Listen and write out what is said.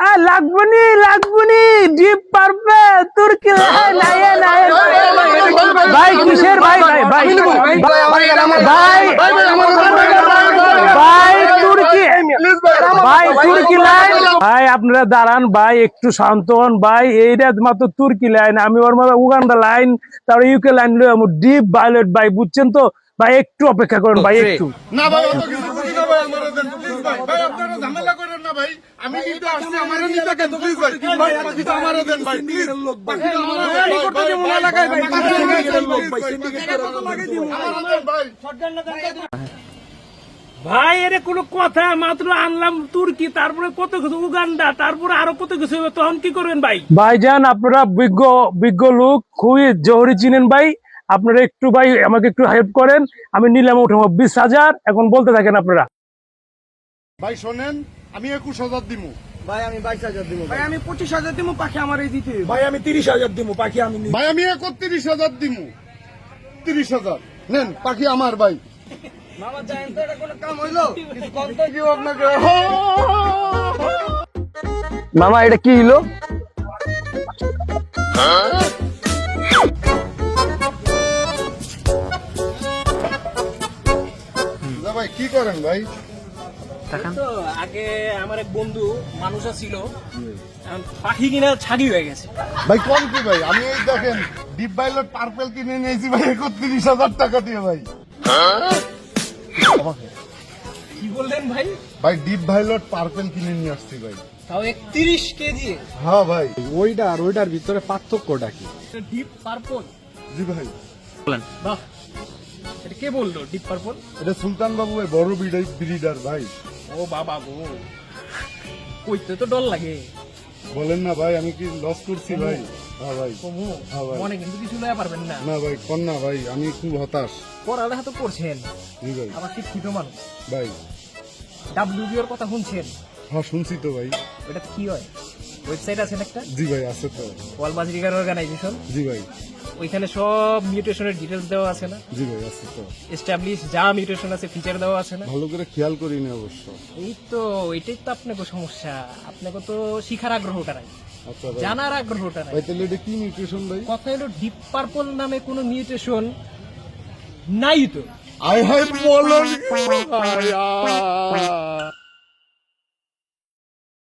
আ লাগবনি লাগবনি deep পারবে তুর্কি লাই নাই নাই ভাই কিসের ভাই ভাই ভাই ভাই ভাই তুর্কি ভাই তুর্কি লাইন ভাই আপনারা দাঁড়ান ভাই একটু শান্ত হন ভাই এইটা মাত্র তুর্কি লাইন আমি ওর মধ্যে উগান্ডা লাইন তারপরে ইউকে লাইন ডিপ ভায়োলেট ভাই বুঝছেন তো ভাই একটু অপেক্ষা করুন ভাই একটু। না ভাই অত কিছু বুঝি না ভাই আমারে দেন প্লিজ ভাই। ভাই আপনারা ঝামেলা করেন না ভাই। আমি কিন্তু আসছি আমারে নিতে কেন প্লিজ ভাই। ভাই বাকিটা আমারে দেন ভাই প্লিজ বাকিটা আমারে দেন ভাই। করতে দিব না লাগাই ভাই? ভাই ভাই। এর কোনো কথা মাত্র আনলাম তুর্কি তারপরে কত কিছু উগান্ডা তারপরে আরও কত কিছু তখন কি করবেন ভাই? ভাইজান আপনারা বিজ্ঞ বিজ্ঞ লোক খুবই জহরি চিনেন ভাই। আপনারা একটু ভাই আমাকে একটু হেল্প করেন। আমি নিলাম উঠাবো বিশ হাজার এখন বলতে থাকেন আপনারা। ভাই শোনেন আমি একুশ হাজার দিমু। ভাই আমি বাইশ হাজার দিব ভাই আমি পঁচিশ হাজার দিব পাখি আমার এই দিতে ভাই আমি তিরিশ হাজার দিব পাখি আমি। ভাই আমি একত্রিশ হাজার দিমু। তিরিশ হাজার। নেন পাখি আমার ভাই। মামা জানেন তো এটা কোনো কাম হইল? কিছু কম তো কি আপনাকে। মামা এটা কি হইল? কি করেন ভাই? তো আগে আমার এক বন্ধু মানুষ ছিল। পাখি কিনা ছাগি হয়ে গেছে। ভাই কম কি ভাই? আমি এই দেখেন ডিপ বাইলট পার্পেল কিনে নিয়েছি ভাই একত্রিশ হাজার টাকা দিয়ে ভাই। কি বললেন ভাই? ভাই ডিপ ভাইলট পার্পেল কিনে নিয়ে আসছি ভাই। তাও একত্রিশ কেজি। হ্যাঁ ভাই। ওইটা আর ওইটার ভিতরে পার্থক্যটা কি? ডিপ পার্পল জি ভাই। বাহ। এটা কে বলল? ডিপ পার্পল এটা সুলতান বাবু ভাই বড় ব্রিডার ভাই। ও বাবা গো। কইতে তো ডর লাগে। বলেন না ভাই আমি কি লস করছি ভাই? হ্যাঁ ভাই। হ্যাঁ ভাই। মনে কিন্তু কিছু লয়া পারবেন না। না ভাই না ভাই আমি খুব হতাশ। পড়ালেখা তো করছেন। জি ভাই। আবার শিক্ষিত মানুষ। ভাই। ডাব্লিউবিওর কথা শুনছেন? হ্যাঁ শুনছি তো ভাই। ওটা কি হয়? ওয়েবসাইট আছে একটা? জি ভাই আছে তো। ওয়াল বাজরিকার অর্গানাইজেশন জি ভাই। ওইখানে সব মিউটেশনের ডিটেলস দেওয়া আছে না? জি ভাই আছে তো। এস্টাবলিশ যা মিউটেশন আছে ফিচার দেওয়া আছে না? ভালো করে খেয়াল করিনি অবশ্য। এই তো এটাই তো আপনাকে সমস্যা। আপনাকে তো শিখার আগ্রহটা নাই। আচ্ছা ভাই। জানার আগ্রহটা নাই। ভাই তাহলে এটা কি নিউট্রিশন ভাই? কথা হলো ডিপ পার্পল নামে কোনো মিউটেশন নাই তো। আই হাই বলেন